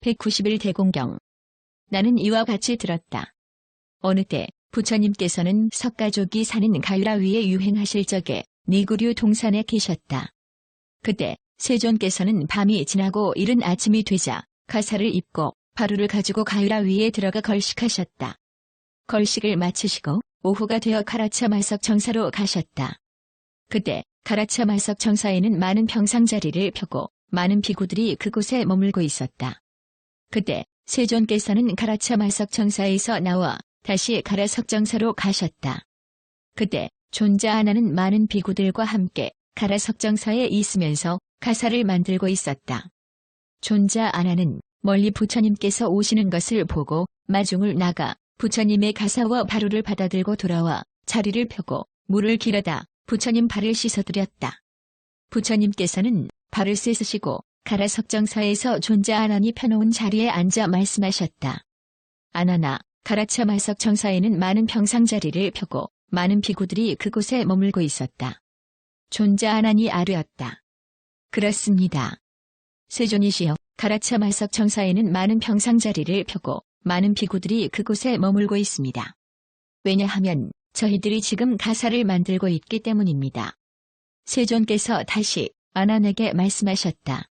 190일 대공경. 나는 이와 같이 들었다. 어느 때 부처님께서는 석가족이 사는 가유라 위에 유행하실 적에 니구류 동산에 계셨다. 그때 세존께서는 밤이 지나고 이른 아침이 되자 가사를 입고 바루를 가지고 가유라 위에 들어가 걸식하셨다. 걸식을 마치시고 오후가 되어 가라차 말석 정사로 가셨다. 그때 가라차 말석 정사에는 많은 평상자리를 펴고 많은 비구들이 그곳에 머물고 있었다. 그때 세존께서는 가라차 말석 정사에서 나와 다시 가라석 정사로 가셨다. 그때 존자 하나는 많은 비구들과 함께 가라석 정사에 있으면서 가사를 만들고 있었다. 존자 하나는 멀리 부처님께서 오시는 것을 보고 마중을 나가 부처님의 가사와 바루를 받아들고 돌아와 자리를 펴고 물을 길어다 부처님 발을 씻어드렸다. 부처님께서는 발을 씻으시고 가라석정사에서 존자 아난이 펴놓은 자리에 앉아 말씀하셨다. 아나나 가라차 말석 정사에는 많은 평상자리를 펴고 많은 비구들이 그곳에 머물고 있었다. 존자 아난이 아뢰었다. 그렇습니다. 세존이시여 가라차 말석 정사에는 많은 평상자리를 펴고 많은 비구들이 그곳에 머물고 있습니다. 왜냐하면 저희들이 지금 가사를 만들고 있기 때문입니다. 세존께서 다시 아난에게 말씀하셨다.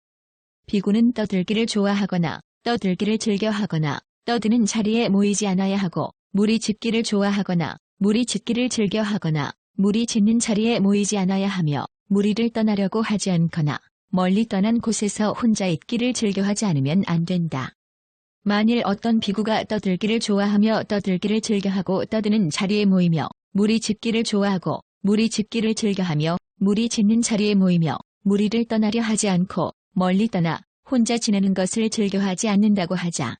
비구는 떠들기를 좋아하거나 떠들기를 즐겨하거나 떠드는 자리에 모이지 않아야 하고 물이 짖기를 좋아하거나 물이 짖기를 즐겨하거나 물이 짖는 자리에 모이지 않아야 하며 무리를 떠나려고 하지 않거나 멀리 떠난 곳에서 혼자 있기를 즐겨하지 않으면 안 된다. 만일 어떤 비구가 떠들기를 좋아하며 떠들기를 즐겨하고 떠드는 자리에 모이며 물이 짖기를 좋아하고 물이 짖기를 즐겨하며 물이 짖는 자리에 모이며 무리를 떠나려 하지 않고 멀리 떠나 혼자 지내는 것을 즐겨하지 않는다고 하자.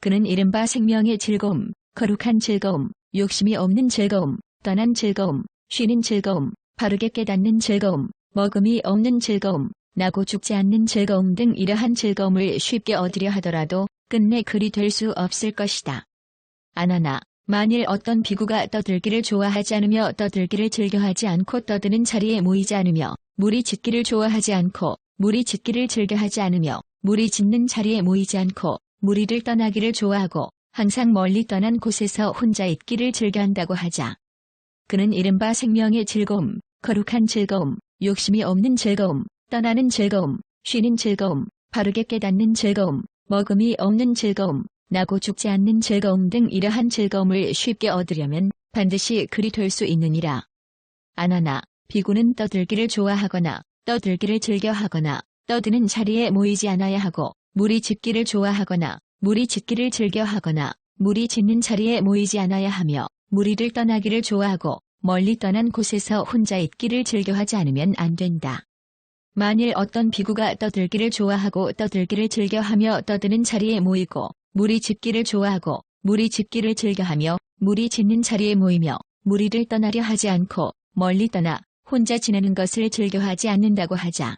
그는 이른바 생명의 즐거움, 거룩한 즐거움, 욕심이 없는 즐거움, 떠난 즐거움, 쉬는 즐거움, 바르게 깨닫는 즐거움, 먹음이 없는 즐거움, 나고 죽지 않는 즐거움 등 이러한 즐거움을 쉽게 얻으려 하더라도 끝내 그리 될 수 없을 것이다. 아나나, 만일 어떤 비구가 떠들기를 좋아하지 않으며 떠들기를 즐겨하지 않고 떠드는 자리에 모이지 않으며 물이 짖기를 좋아하지 않고 물이 짖기를 즐겨하지 않으며 물이 짖는 자리에 모이지 않고 무리를 떠나기를 좋아하고 항상 멀리 떠난 곳에서 혼자 있기를 즐겨한다고 하자. 그는 이른바 생명의 즐거움, 거룩한 즐거움, 욕심이 없는 즐거움, 떠나는 즐거움, 쉬는 즐거움, 바르게 깨닫는 즐거움, 먹음이 없는 즐거움, 나고 죽지 않는 즐거움 등 이러한 즐거움을 쉽게 얻으려면 반드시 그리 될 수 있느니라. 아나나, 비구는 떠들기를 좋아하거나 떠들기를 즐겨하거나 떠드는 자리에 모이지 않아야 하고 물이 짖기를 좋아하거나 물이 짖기를 즐겨하거나 물이 짖는 자리에 모이지 않아야 하며 무리를 떠나기를 좋아하고 멀리 떠난 곳에서 혼자 있기를 즐겨하지 않으면 안 된다. 만일 어떤 비구가 떠들기를 좋아하고 떠들기를 즐겨하며 떠드는 자리에 모이고 물이 짖기를 좋아하고 물이 짖기를 즐겨하며 물이 짖는 자리에 모이며 무리를 떠나려 하지 않고 멀리 떠나 혼자 지내는 것을 즐겨하지 않는다고 하자.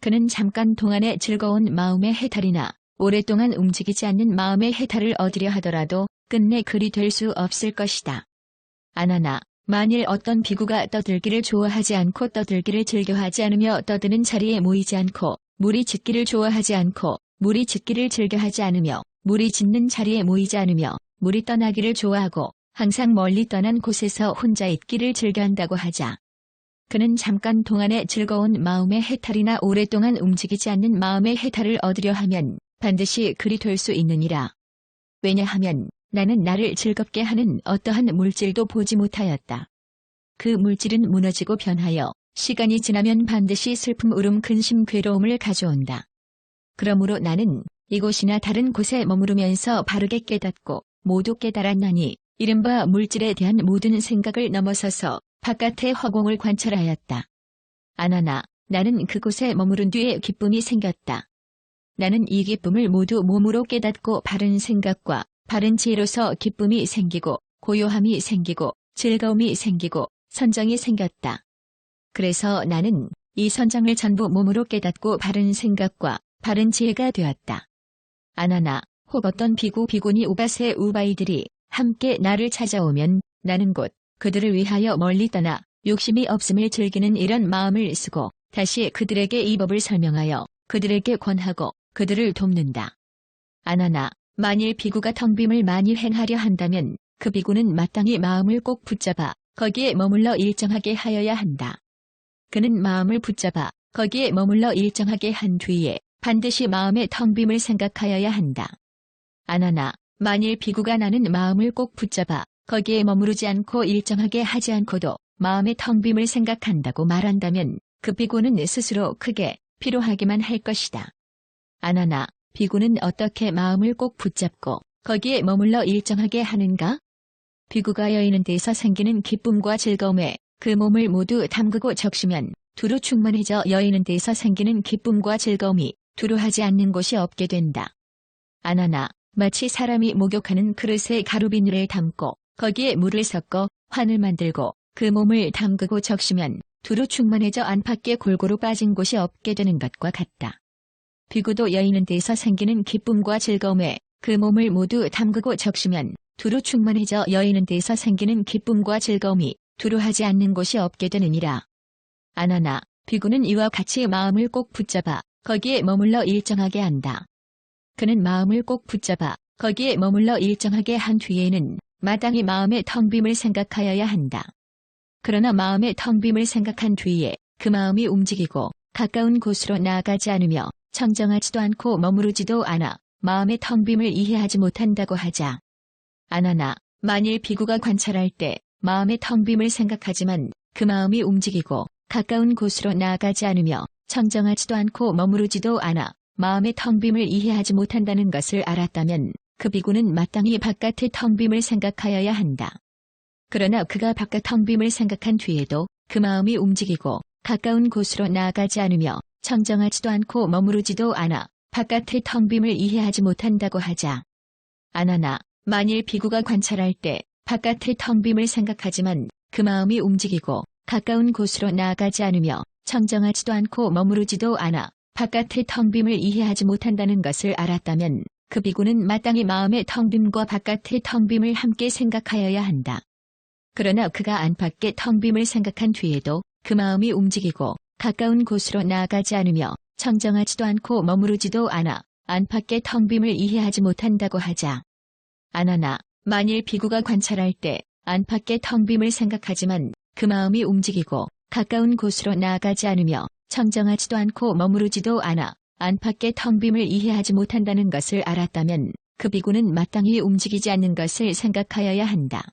그는 잠깐 동안의 즐거운 마음의 해탈이나 오랫동안 움직이지 않는 마음의 해탈을 얻으려 하더라도 끝내 그리 될수 없을 것이다. 아나나, 만일 어떤 비구가 떠들기를 좋아하지 않고 떠들기를 즐겨하지 않으며 떠드는 자리에 모이지 않고 물이 짖기를 좋아하지 않고 물이 짖기를 즐겨하지 않으며 물이 짖는 자리에 모이지 않으며 물이 떠나기를 좋아하고 항상 멀리 떠난 곳에서 혼자 있기를 즐겨한다고 하자. 그는 잠깐 동안의 즐거운 마음의 해탈이나 오랫동안 움직이지 않는 마음의 해탈을 얻으려 하면 반드시 그리 될 수 있느니라. 왜냐하면 나는 나를 즐겁게 하는 어떠한 물질도 보지 못하였다. 그 물질은 무너지고 변하여 시간이 지나면 반드시 슬픔, 울음, 근심, 괴로움을 가져온다. 그러므로 나는 이곳이나 다른 곳에 머무르면서 바르게 깨닫고 모두 깨달았나니 이른바 물질에 대한 모든 생각을 넘어서서 바깥의 허공을 관찰하였다. 아나나, 나는 그곳에 머무른 뒤에 기쁨이 생겼다. 나는 이 기쁨을 모두 몸으로 깨닫고 바른 생각과 바른 지혜로서 기쁨이 생기고 고요함이 생기고 즐거움이 생기고 선정이 생겼다. 그래서 나는 이 선정을 전부 몸으로 깨닫고 바른 생각과 바른 지혜가 되었다. 아나나, 혹 어떤 비구 비구니 우바세 우바이들이 함께 나를 찾아오면 나는 곧 그들을 위하여 멀리 떠나 욕심이 없음을 즐기는 이런 마음을 쓰고 다시 그들에게 이 법을 설명하여 그들에게 권하고 그들을 돕는다. 아나나, 만일 비구가 텅빔을 많이 행하려 한다면 그 비구는 마땅히 마음을 꼭 붙잡아 거기에 머물러 일정하게 하여야 한다. 그는 마음을 붙잡아 거기에 머물러 일정하게 한 뒤에 반드시 마음의 텅빔을 생각하여야 한다. 아나나, 만일 비구가 나는 마음을 꼭 붙잡아 거기에 머무르지 않고 일정하게 하지 않고도 마음의 텅 빔을 생각한다고 말한다면 그 비구는 스스로 크게 피로하기만 할 것이다. 아나나, 비구는 어떻게 마음을 꼭 붙잡고 거기에 머물러 일정하게 하는가? 비구가 여의는 데서 생기는 기쁨과 즐거움에 그 몸을 모두 담그고 적시면 두루 충만해져 여의는 데서 생기는 기쁨과 즐거움이 두루 하지 않는 곳이 없게 된다. 아나나, 마치 사람이 목욕하는 그릇에 가루비누를 담고 거기에 물을 섞어 환을 만들고 그 몸을 담그고 적시면 두루 충만해져 안팎에 골고루 빠진 곳이 없게 되는 것과 같다. 비구도 여의는 데서 생기는 기쁨과 즐거움에 그 몸을 모두 담그고 적시면 두루 충만해져 여의는 데서 생기는 기쁨과 즐거움이 두루 하지 않는 곳이 없게 되느니라. 아나나, 비구는 이와 같이 마음을 꼭 붙잡아 거기에 머물러 일정하게 한다. 그는 마음을 꼭 붙잡아 거기에 머물러 일정하게 한 뒤에는 마땅히 마음의 텅빔을 생각하여야 한다. 그러나 마음의 텅빔을 생각한 뒤에 그 마음이 움직이고 가까운 곳으로 나아가지 않으며 청정하지도 않고 머무르지도 않아 마음의 텅빔을 이해하지 못한다고 하자. 아나나, 만일 비구가 관찰할 때 마음의 텅빔을 생각하지만 그 마음이 움직이고 가까운 곳으로 나아가지 않으며 청정하지도 않고 머무르지도 않아 마음의 텅빔을 이해하지 못한다는 것을 알았다면 그 비구는 마땅히 바깥의 텅빔을 생각하여야 한다. 그러나 그가 바깥 텅빔을 생각한 뒤에도 그 마음이 움직이고 가까운 곳으로 나아가지 않으며 청정하지도 않고 머무르지도 않아 바깥의 텅빔을 이해하지 못한다고 하자. 아나나, 만일 비구가 관찰할 때 바깥의 텅빔을 생각하지만 그 마음이 움직이고 가까운 곳으로 나아가지 않으며 청정하지도 않고 머무르지도 않아 바깥의 텅빔을 이해하지 못한다는 것을 알았다면 그 비구는 마땅히 마음의 텅빔과 바깥의 텅빔을 함께 생각하여야 한다. 그러나 그가 안팎의 텅빔을 생각한 뒤에도 그 마음이 움직이고 가까운 곳으로 나아가지 않으며 청정하지도 않고 머무르지도 않아 안팎의 텅빔을 이해하지 못한다고 하자. 아나나, 만일 비구가 관찰할 때 안팎의 텅빔을 생각하지만 그 마음이 움직이고 가까운 곳으로 나아가지 않으며 청정하지도 않고 머무르지도 않아 안팎의 텅빔을 이해하지 못한다는 것을 알았다면 그 비구는 마땅히 움직이지 않는 것을 생각하여야 한다.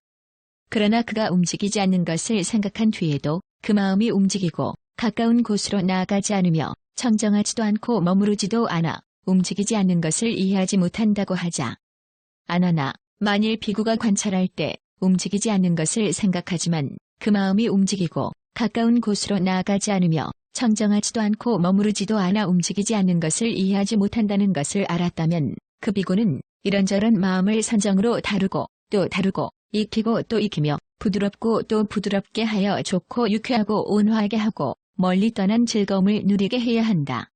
그러나 그가 움직이지 않는 것을 생각한 뒤에도 그 마음이 움직이고 가까운 곳으로 나아가지 않으며 청정하지도 않고 머무르지도 않아 움직이지 않는 것을 이해하지 못한다고 하자. 아나나, 만일 비구가 관찰할 때 움직이지 않는 것을 생각하지만 그 마음이 움직이고 가까운 곳으로 나아가지 않으며 청정하지도 않고 머무르지도 않아 움직이지 않는 것을 이해하지 못한다는 것을 알았다면 그 비구는 이런저런 마음을 선정으로 다루고 또 다루고 익히고 또 익히며 부드럽고 또 부드럽게 하여 좋고 유쾌하고 온화하게 하고 멀리 떠난 즐거움을 누리게 해야 한다.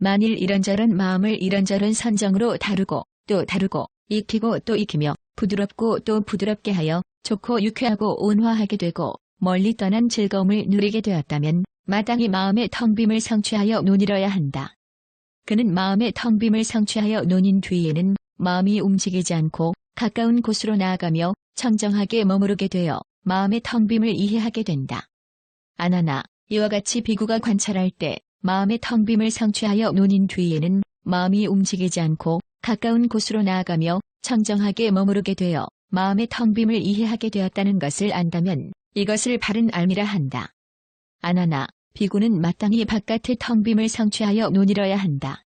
만일 이런저런 마음을 이런저런 선정으로 다루고 또 다루고 익히고 또 익히며 부드럽고 또 부드럽게 하여 좋고 유쾌하고 온화하게 되고 멀리 떠난 즐거움을 누리게 되었다면 마땅히 마음의 텅빔을 성취하여 논이러야 한다. 그는 마음의 텅빔을 성취하여 논인 뒤에는 마음이 움직이지 않고 가까운 곳으로 나아가며 청정하게 머무르게 되어 마음의 텅빔을 이해하게 된다. 아나나, 이와 같이 비구가 관찰할 때 마음의 텅빔을 성취하여 논인 뒤에는 마음이 움직이지 않고 가까운 곳으로 나아가며 청정하게 머무르게 되어 마음의 텅빔을 이해하게 되었다는 것을 안다면 이것을 바른 알미라 한다. 아나나, 비구는 마땅히 바깥의 텅빔을 성취하여 논이러야 한다.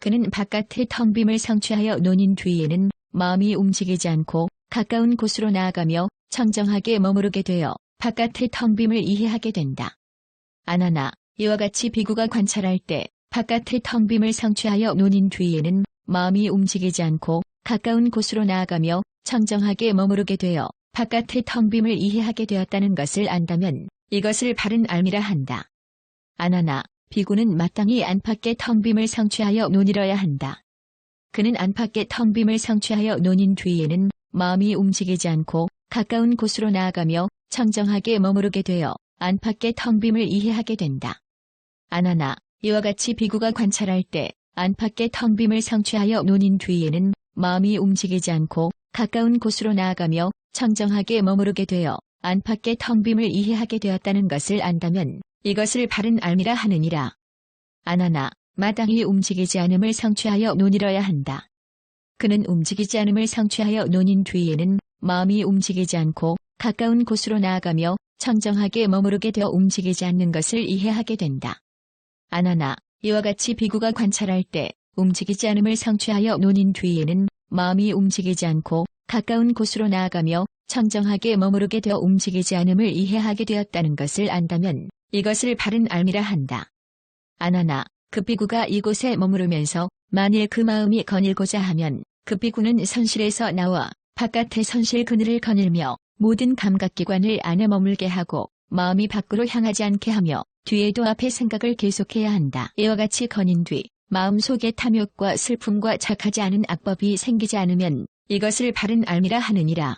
그는 바깥의 텅빔을 성취하여 논인 뒤에는 마음이 움직이지 않고 가까운 곳으로 나아가며 청정하게 머무르게 되어 바깥의 텅빔을 이해하게 된다. 아나나, 이와 같이 비구가 관찰할 때 바깥의 텅빔을 성취하여 논인 뒤에는 마음이 움직이지 않고 가까운 곳으로 나아가며 청정하게 머무르게 되어 바깥의 텅빔을 이해하게 되었다는 것을 안다면 이것을 바른 알미라 한다. 아나나, 비구는 마땅히 안팎의 텅빔을 성취하여 논이러야 한다. 그는 안팎의 텅빔을 성취하여 논인 뒤에는 마음이 움직이지 않고 가까운 곳으로 나아가며 청정하게 머무르게 되어 안팎의 텅빔을 이해하게 된다. 아나나, 이와 같이 비구가 관찰할 때 안팎의 텅 빔을 성취하여 논인 뒤에는 마음이 움직이지 않고 가까운 곳으로 나아가며 청정하게 머무르게 되어 안팎의 텅 빔을 이해하게 되었다는 것을 안다면 이것을 바른 알미라 하느니라. 안하나 마땅히 움직이지 않음을 성취하여 논이러야 한다. 그는 움직이지 않음을 성취하여 논인 뒤에는 마음이 움직이지 않고 가까운 곳으로 나아가며 청정하게 머무르게 되어 움직이지 않는 것을 이해하게 된다. 안하나 이와 같이 비구가 관찰할 때 움직이지 않음을 성취하여 논인 뒤에는 마음이 움직이지 않고 가까운 곳으로 나아가며 청정하게 머무르게 되어 움직이지 않음을 이해하게 되었다는 것을 안다면 이것을 바른 알미라 한다. 안하나 그 비구가 이곳에 머무르면서 만일 그 마음이 거닐고자 하면 그 비구는 선실에서 나와 바깥의 선실 그늘을 거닐며 모든 감각기관을 안에 머물게 하고 마음이 밖으로 향하지 않게 하며 뒤에도 앞의 생각을 계속해야 한다. 이와 같이 거닌 뒤 마음속에 탐욕과 슬픔과 착하지 않은 악법이 생기지 않으면 이것을 바른 알미라 하느니라.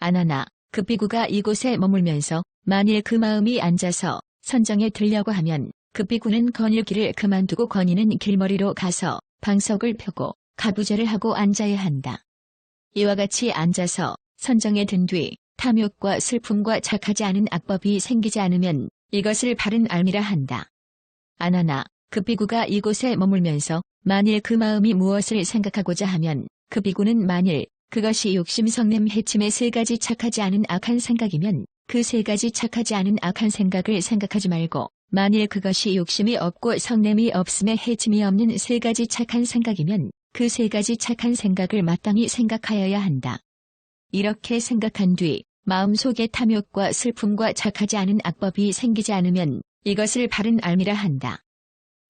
안하나 그 비구가 이곳에 머물면서 만일 그 마음이 앉아서 선정에 들려고 하면 그 비구는 거닐 길을 그만두고 거니는 길머리로 가서 방석을 펴고 가부제를 하고 앉아야 한다. 이와 같이 앉아서 선정에 든 뒤 탐욕과 슬픔과 착하지 않은 악법이 생기지 않으면 이것을 바른 알미라 한다. 안하나 그 비구가 이곳에 머물면서 만일 그 마음이 무엇을 생각하고자 하면 그 비구는 만일 그것이 욕심 성냄 해침의 세 가지 착하지 않은 악한 생각이면 그 세 가지 착하지 않은 악한 생각을 생각하지 말고 만일 그것이 욕심이 없고 성냄이 없음에 해침이 없는 세 가지 착한 생각이면 그 세 가지 착한 생각을 마땅히 생각하여야 한다. 이렇게 생각한 뒤 마음속에 탐욕과 슬픔과 착하지 않은 악법이 생기지 않으면 이것을 바른 알미라 한다.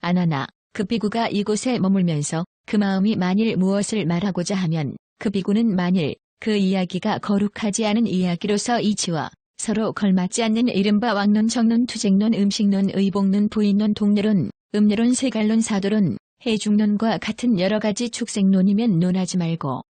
안하나 그 비구가 이곳에 머물면서 그 마음이 만일 무엇을 말하고자 하면 그 비구는 만일 그 이야기가 거룩하지 않은 이야기로서 이치와 서로 걸맞지 않는 이른바 왕론, 정론, 투쟁론, 음식론, 의복론, 부인론, 동료론, 음료론, 세갈론, 사도론, 해중론과 같은 여러 가지 축생론이면 논하지 말고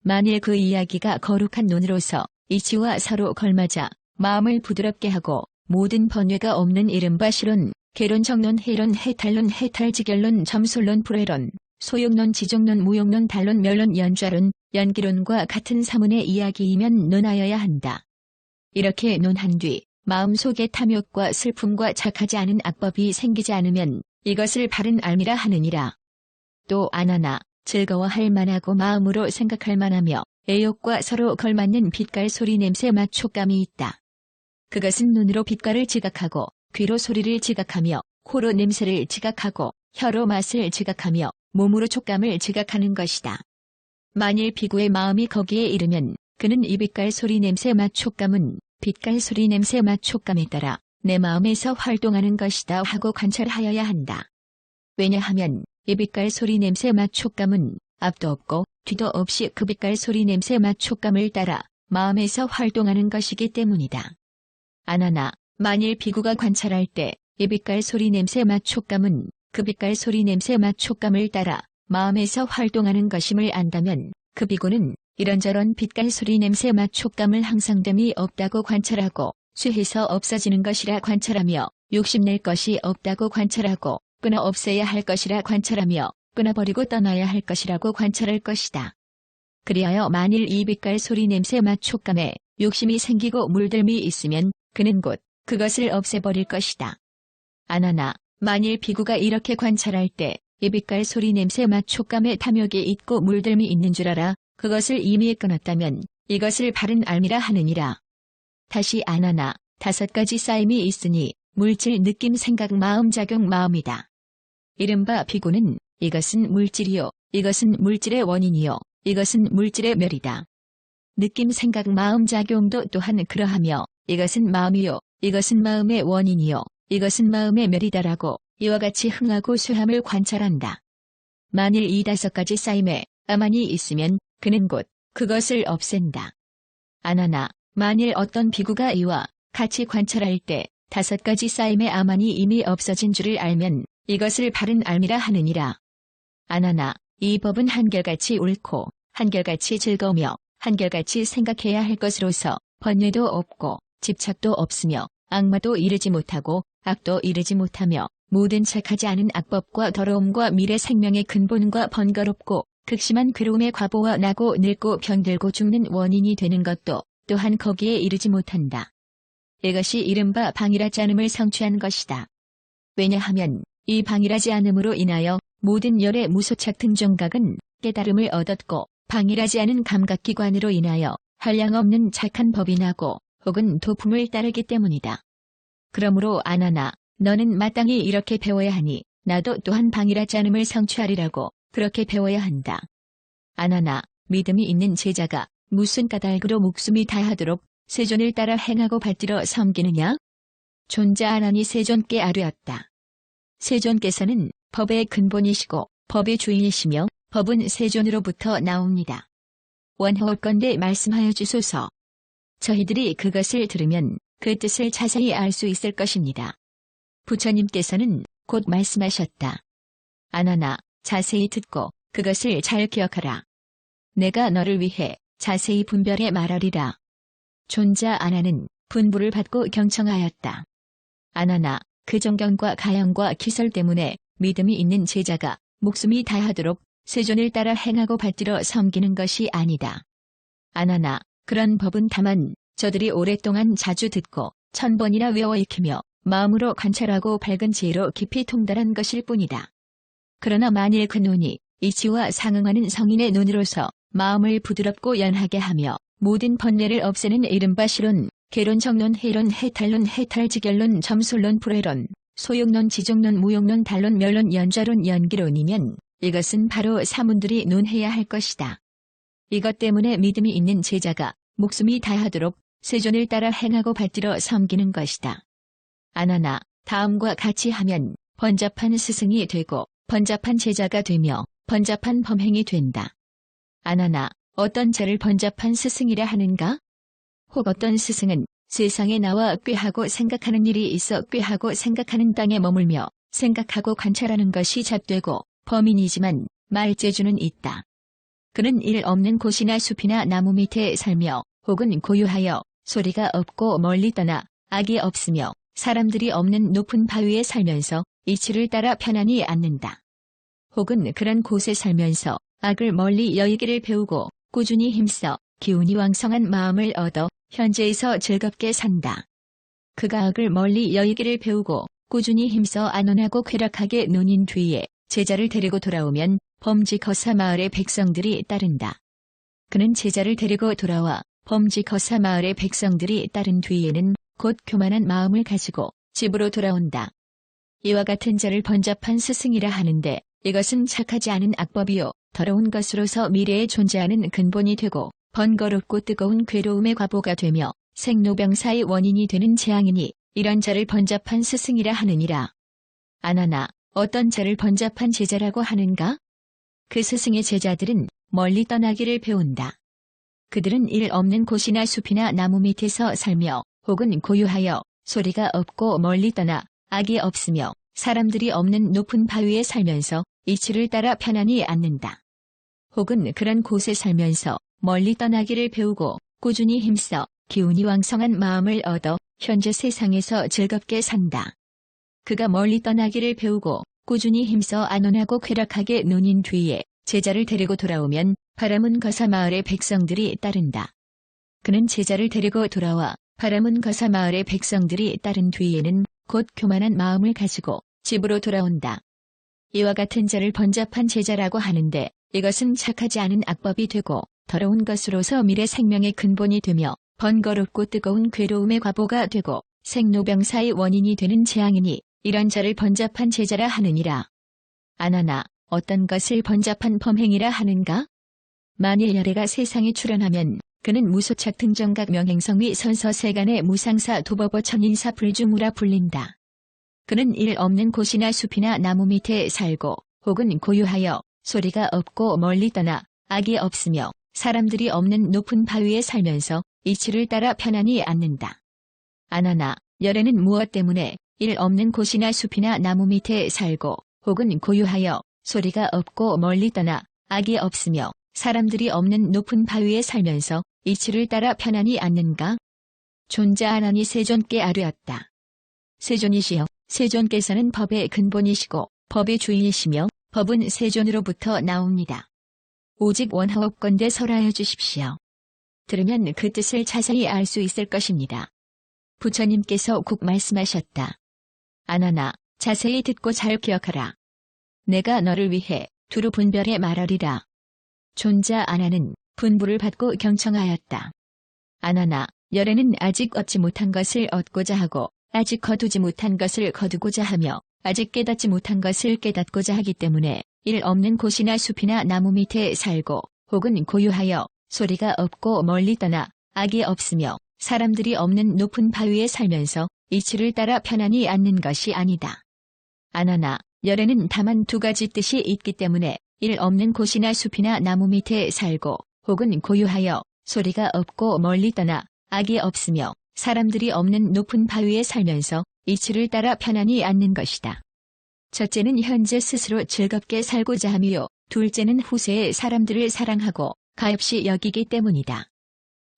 만일 그 이야기가 거룩한 논으로서 이치와 서로 걸맞아 마음을 부드럽게 하고 모든 번뇌가 없는 이른바 실론, 개론, 정론, 해론, 해탈론, 해탈지결론, 점술론, 불회론, 소용론, 지종론, 무용론, 단론, 멸론, 연좌론, 연기론과 같은 사문의 이야기이면 논하여야 한다. 이렇게 논한 뒤 마음속에 탐욕과 슬픔과 착하지 않은 악법이 생기지 않으면 이것을 바른 알미라 하느니라. 또 안하나 즐거워할 만하고 마음으로 생각할 만하며 애욕과 서로 걸맞는 빛깔 소리 냄새 맛 촉감이 있다. 그것은 눈으로 빛깔을 지각하고 귀로 소리를 지각하며 코로 냄새를 지각하고 혀로 맛을 지각하며 몸으로 촉감을 지각하는 것이다. 만일 비구의 마음이 거기에 이르면 그는 이 빛깔 소리 냄새 맛 촉감은 빛깔 소리 냄새 맛 촉감에 따라 내 마음에서 활동하는 것이다 하고 관찰하여야 한다. 왜냐하면 이 빛깔 소리 냄새 맛 촉감은 앞도 없고 뒤도 없이 그 빛깔 소리 냄새 맛 촉감을 따라 마음에서 활동하는 것이기 때문이다. 안하나 만일 비구가 관찰할 때 이 빛깔 소리 냄새 맛 촉감은 그 빛깔 소리 냄새 맛 촉감을 따라 마음에서 활동하는 것임을 안다면 그 비구는 이런저런 빛깔 소리 냄새 맛 촉감을 항상됨이 없다고 관찰하고 쇠해서 없어지는 것이라 관찰하며 욕심낼 것이 없다고 관찰하고 끊어 없애야 할 것이라 관찰하며 끊어버리고 떠나야 할 것이라고 관찰할 것이다. 그리하여 만일 이 빛깔 소리 냄새 맛 촉감에 욕심이 생기고 물들미 있으면 그는 곧 그것을 없애버릴 것이다. 안하나 만일 비구가 이렇게 관찰할 때 이 빛깔 소리 냄새 맛 촉감에 탐욕이 있고 물들미 있는 줄 알아 그것을 이미 끊었다면 이것을 바른 알미라 하느니라. 다시 안하나 다섯 가지 쌓임이 있으니 물질 느낌 생각 마음 작용 마음이다. 이른바 비구는 이것은 물질이요 이것은 물질의 원인이요 이것은 물질의 멸이다. 느낌 생각 마음 작용도 또한 그러하며 이것은 마음이요 이것은 마음의 원인이요 이것은 마음의 멸이다라고 이와 같이 흥하고 쇠함을 관찰한다. 만일 이 다섯 가지 쌓임에 아만이 있으면 그는 곧 그것을 없앤다. 안하나 만일 어떤 비구가 이와 같이 관찰할 때 다섯 가지 쌓임의 아만이 이미 없어진 줄을 알면 이것을 바른 알미라 하느니라. 안하나 이 법은 한결같이 옳고 한결같이 즐거우며 한결같이 생각해야 할 것으로서 번뇌도 없고 집착도 없으며 악마도 이르지 못하고 악도 이르지 못하며 모든 착하지 않은 악법과 더러움과 미래 생명의 근본과 번거롭고 극심한 괴로움의 과보와 나고 늙고 병들고 죽는 원인이 되는 것도 또한 거기에 이르지 못한다. 이것이 이른바 방일하지 않음을 성취한 것이다. 왜냐하면 이 방일하지 않음으로 인하여 모든 열의 무소착 등정각은 깨달음을 얻었고 방일하지 않은 감각기관으로 인하여 한량없는 착한 법이 나고 혹은 도품을 따르기 때문이다. 그러므로 아나나 너는 마땅히 이렇게 배워야 하니 나도 또한 방일하지 않음을 성취하리라고 그렇게 배워야 한다. 아나나 믿음이 있는 제자가 무슨 까닭으로 목숨이 다하도록 세존을 따라 행하고 발들어 섬기느냐? 존자 아나니 세존께 아뢰었다. 세존께서는 법의 근본이시고 법의 주인이시며 법은 세존으로부터 나옵니다. 원호건대 말씀하여 주소서. 저희들이 그것을 들으면 그 뜻을 자세히 알 수 있을 것입니다. 부처님께서는 곧 말씀하셨다. 아나나 자세히 듣고 그것을 잘 기억하라. 내가 너를 위해 자세히 분별해 말하리라. 존자 아나는 분부를 받고 경청하였다. 아나나 그 정경과 가양과 기설 때문에 믿음이 있는 제자가 목숨이 다하도록 세존을 따라 행하고 발들어 섬기는 것이 아니다. 아나나 그런 법은 다만 저들이 오랫동안 자주 듣고 천 번이나 외워 익히며 마음으로 관찰하고 밝은 지혜로 깊이 통달한 것일 뿐이다. 그러나 만일 그 눈이 이치와 상응하는 성인의 눈으로서 마음을 부드럽고 연하게 하며 모든 번뇌를 없애는 이른바 실론, 개론, 정론, 해론, 해탈론, 해탈지결론, 점술론, 불회론, 소용론, 지종론, 무용론, 단론, 멸론, 연좌론, 연기론이면 이것은 바로 사문들이 논해야 할 것이다. 이것 때문에 믿음이 있는 제자가 목숨이 다하도록 세존을 따라 행하고 발들어 섬기는 것이다. 아나나 다음과 같이 하면 번잡한 스승이 되고 번잡한 제자가 되며 번잡한 범행이 된다. 아나나 어떤 자를 번잡한 스승이라 하는가? 혹 어떤 스승은 세상에 나와 꾀하고 생각하는 일이 있어 꾀하고 생각하는 땅에 머물며 생각하고 관찰하는 것이 잡되고 범인이지만 말재주는 있다. 그는 일 없는 곳이나 숲이나 나무 밑에 살며 혹은 고요하여 소리가 없고 멀리 떠나 악이 없으며 사람들이 없는 높은 바위에 살면서 이치를 따라 편안히 앉는다. 혹은 그런 곳에 살면서 악을 멀리 여의기를 배우고 꾸준히 힘써 기운이 왕성한 마음을 얻어 현재에서 즐겁게 산다. 그가 악을 멀리 여의기를 배우고 꾸준히 힘써 안온하고 쾌락하게 논인 뒤에 제자를 데리고 돌아오면 범지 거사 마을의 백성들이 따른다. 그는 제자를 데리고 돌아와 범지 거사 마을의 백성들이 따른 뒤에는 곧 교만한 마음을 가지고 집으로 돌아온다. 이와 같은 자를 번잡한 스승이라 하는데 이것은 착하지 않은 악법이요 더러운 것으로서 미래에 존재하는 근본이 되고 번거롭고 뜨거운 괴로움의 과보가 되며 생로병사의 원인이 되는 재앙이니 이런 자를 번잡한 스승이라 하느니라. 아나나 어떤 자를 번잡한 제자라고 하는가? 그 스승의 제자들은 멀리 떠나기를 배운다. 그들은 일 없는 곳이나 숲이나 나무 밑에서 살며 혹은 고요하여 소리가 없고 멀리 떠나 악이 없으며 사람들이 없는 높은 바위에 살면서 이치를 따라 편안히 앉는다. 혹은 그런 곳에 살면서 멀리 떠나기를 배우고 꾸준히 힘써 기운이 왕성한 마음을 얻어 현재 세상에서 즐겁게 산다. 그가 멀리 떠나기를 배우고 꾸준히 힘써 안온하고 쾌락하게 논인 뒤에 제자를 데리고 돌아오면 바람은 거사 마을의 백성들이 따른다. 그는 제자를 데리고 돌아와 바람은 거사 마을의 백성들이 따른 뒤에는 곧 교만한 마음을 가지고 집으로 돌아온다. 이와 같은 자를 번잡한 제자라고 하는데 이것은 착하지 않은 악법이 되고 더러운 것으로서 미래 생명의 근본이 되며 번거롭고 뜨거운 괴로움의 과보가 되고 생로병사의 원인이 되는 재앙이니 이런 자를 번잡한 제자라 하느니라. 아나나 어떤 것을 번잡한 범행이라 하는가? 만일 열애가 세상에 출현하면 그는 무소착 등정각 명행성위 선서세간의 무상사 도법어 천인사 불중우라 불린다. 그는 일 없는 곳이나 숲이나 나무 밑에 살고 혹은 고요하여 소리가 없고 멀리 떠나 악이 없으며 사람들이 없는 높은 바위에 살면서 이치를 따라 편안히 앉는다. 아나나 열애는 무엇 때문에 일 없는 곳이나 숲이나 나무 밑에 살고 혹은 고요하여 소리가 없고 멀리 떠나 악이 없으며 사람들이 없는 높은 바위에 살면서 이치를 따라 편안히 앉는가? 존자 하나니 세존께 아뢰었다. 세존이시여 세존께서는 법의 근본이시고 법의 주인이시며 법은 세존으로부터 나옵니다. 오직 원하옵건대 설하여 주십시오. 들으면 그 뜻을 자세히 알 수 있을 것입니다. 부처님께서 국 말씀하셨다. 아나나, 자세히 듣고 잘 기억하라. 내가 너를 위해 두루 분별해 말하리라. 존자 아나는 분부를 받고 경청하였다. 아나나, 열애는 아직 얻지 못한 것을 얻고자 하고 아직 거두지 못한 것을 거두고자 하며 아직 깨닫지 못한 것을 깨닫고자 하기 때문에 일 없는 곳이나 숲이나 나무 밑에 살고 혹은 고요하여 소리가 없고 멀리 떠나 악이 없으며 사람들이 없는 높은 바위에 살면서 이치를 따라 편안히 앉는 것이 아니다. 아나나, 열에는 다만 두 가지 뜻이 있기 때문에 일 없는 곳이나 숲이나 나무 밑에 살고 혹은 고요하여 소리가 없고 멀리 떠나 악이 없으며 사람들이 없는 높은 바위에 살면서 이치를 따라 편안히 앉는 것이다. 첫째는 현재 스스로 즐겁게 살고자 하며 둘째는 후세에 사람들을 사랑하고 가엾이 여기기 때문이다.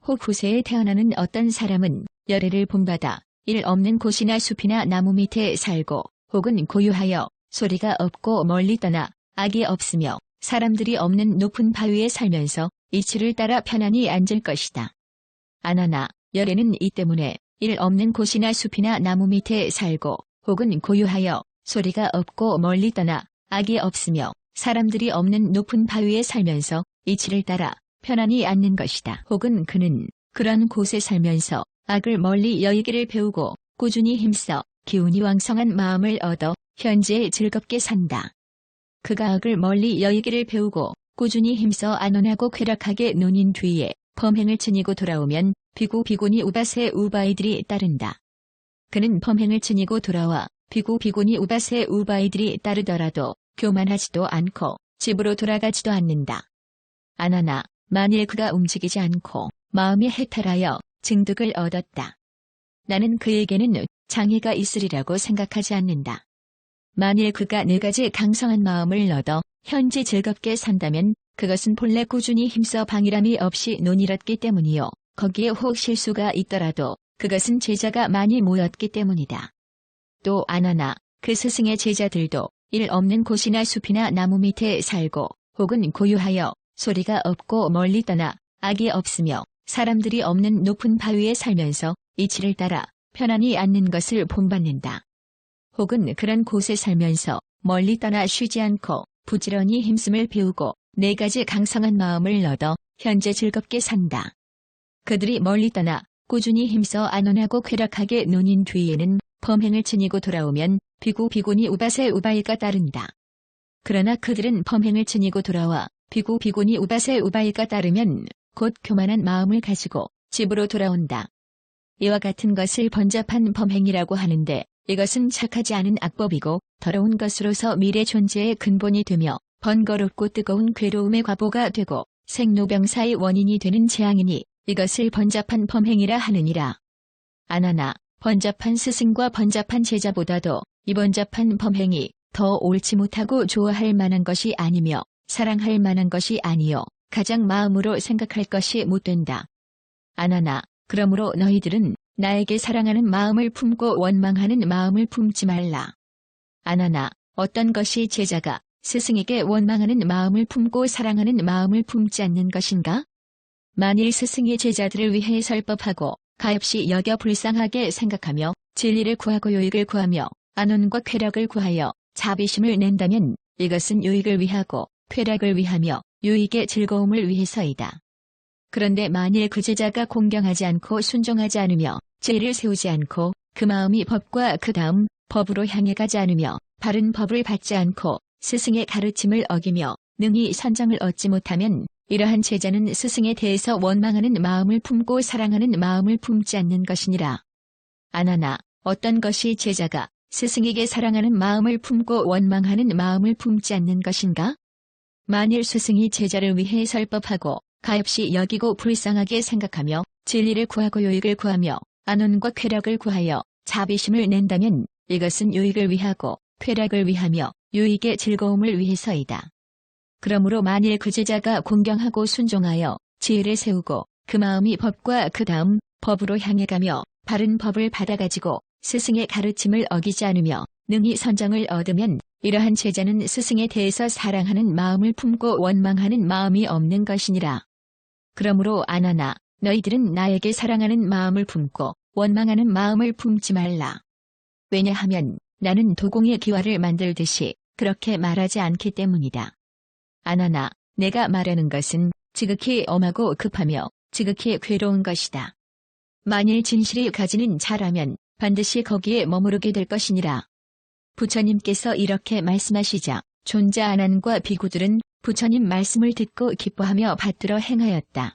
혹 후세에 태어나는 어떤 사람은 열애를 본받아 일 없는 곳이나 숲이나 나무 밑에 살고 혹은 고요하여 소리가 없고 멀리 떠나 악이 없으며 사람들이 없는 높은 바위에 살면서 이치를 따라 편안히 앉을 것이다. 아나나, 열애는 이 때문에 일 없는 곳이나 숲이나 나무 밑에 살고 혹은 고요하여 소리가 없고 멀리 떠나 악이 없으며 사람들이 없는 높은 바위에 살면서 이치를 따라 편안히 앉는 것이다. 혹은 그는 그런 곳에 살면서 악을 멀리 여의기를 배우고 꾸준히 힘써 기운이 왕성한 마음을 얻어 현재에 즐겁게 산다. 그가 악을 멀리 여의기를 배우고 꾸준히 힘써 안온하고 쾌락하게 논인 뒤에 범행을 지니고 돌아오면 비구 비구니 우바세 우바이들이 따른다. 그는 범행을 지니고 돌아와 비구 비구니 우바세 우바이들이 따르더라도 교만하지도 않고 집으로 돌아가지도 않는다. 아나나, 만일 그가 움직이지 않고 마음이 해탈하여 증득을 얻었다. 나는 그에게는 장애가 있으리라고 생각하지 않는다. 만일 그가 네 가지 강성한 마음을 얻어 현재 즐겁게 산다면 그것은 본래 꾸준히 힘써 방이람이 없이 논이었기 때문이요. 거기에 혹 실수가 있더라도 그것은 제자가 많이 모였기 때문이다. 또 아나나 그 스승의 제자들도 일 없는 곳이나 숲이나 나무 밑에 살고 혹은 고요하여 소리가 없고 멀리 떠나 악이 없으며 사람들이 없는 높은 바위에 살면서 이치를 따라 편안히 앉는 것을 본받는다. 혹은 그런 곳에 살면서 멀리 떠나 쉬지 않고 부지런히 힘씀을 배우고 네 가지 강성한 마음을 얻어 현재 즐겁게 산다. 그들이 멀리 떠나 꾸준히 힘써 안온하고 쾌락하게 논인 뒤에는 범행을 지니고 돌아오면 비구 비구니 우바세 우바이가 따른다. 그러나 그들은 범행을 지니고 돌아와 비구 비구니 우바세 우바이가 따르면 곧 교만한 마음을 가지고 집으로 돌아온다. 이와 같은 것을 번잡한 범행이라고 하는데 이것은 착하지 않은 악법이고 더러운 것으로서 미래 존재의 근본이 되며 번거롭고 뜨거운 괴로움의 과보가 되고 생로병사의 원인이 되는 재앙이니 이것을 번잡한 범행이라 하느니라. 아나나 번잡한 스승과 번잡한 제자보다도 이 번잡한 범행이 더 옳지 못하고 좋아할 만한 것이 아니며 사랑할 만한 것이 아니요 가장 마음으로 생각할 것이 못된다. 아나나 그러므로 너희들은 나에게 사랑하는 마음을 품고 원망하는 마음을 품지 말라. 아나나 어떤 것이 제자가 스승에게 원망하는 마음을 품고 사랑하는 마음을 품지 않는 것인가? 만일 스승이 제자들을 위해 설법하고 가엾이 여겨 불쌍하게 생각하며 진리를 구하고 요익을 구하며 안온과 쾌락을 구하여 자비심을 낸다면 이것은 요익을 위하고 쾌락을 위하며 유익의 즐거움을 위해서이다. 그런데 만일 그 제자가 공경하지 않고 순종하지 않으며 죄를 세우지 않고 그 마음이 법과 그 다음 법으로 향해 가지 않으며 바른 법을 받지 않고 스승의 가르침을 어기며 능히 선정을 얻지 못하면 이러한 제자는 스승에 대해서 원망하는 마음을 품고 사랑하는 마음을 품지 않는 것이니라. 아나나 어떤 것이 제자가 스승에게 사랑하는 마음을 품고 원망하는 마음을 품지 않는 것인가? 만일 스승이 제자를 위해 설법하고 가엾이 여기고 불쌍하게 생각하며 진리를 구하고 요익을 구하며 안온과 쾌락을 구하여 자비심을 낸다면 이것은 요익을 위하고 쾌락을 위하며 유익의 즐거움을 위해서이다. 그러므로 만일 그 제자가 공경하고 순종하여 지혜를 세우고 그 마음이 법과 그 다음 법으로 향해 가며 바른 법을 받아가지고 스승의 가르침을 어기지 않으며 능히 선정을 얻으면 이러한 제자는 스승에 대해서 사랑하는 마음을 품고 원망하는 마음이 없는 것이니라. 그러므로 아나나 너희들은 나에게 사랑하는 마음을 품고 원망하는 마음을 품지 말라. 왜냐하면 나는 도공의 기와를 만들듯이 그렇게 말하지 않기 때문이다. 아나나 내가 말하는 것은 지극히 엄하고 급하며 지극히 괴로운 것이다. 만일 진실이 가지는 자라면 반드시 거기에 머무르게 될 것이니라. 부처님께서 이렇게 말씀하시자 존자 아난과 비구들은 부처님 말씀을 듣고 기뻐하며 받들어 행하였다.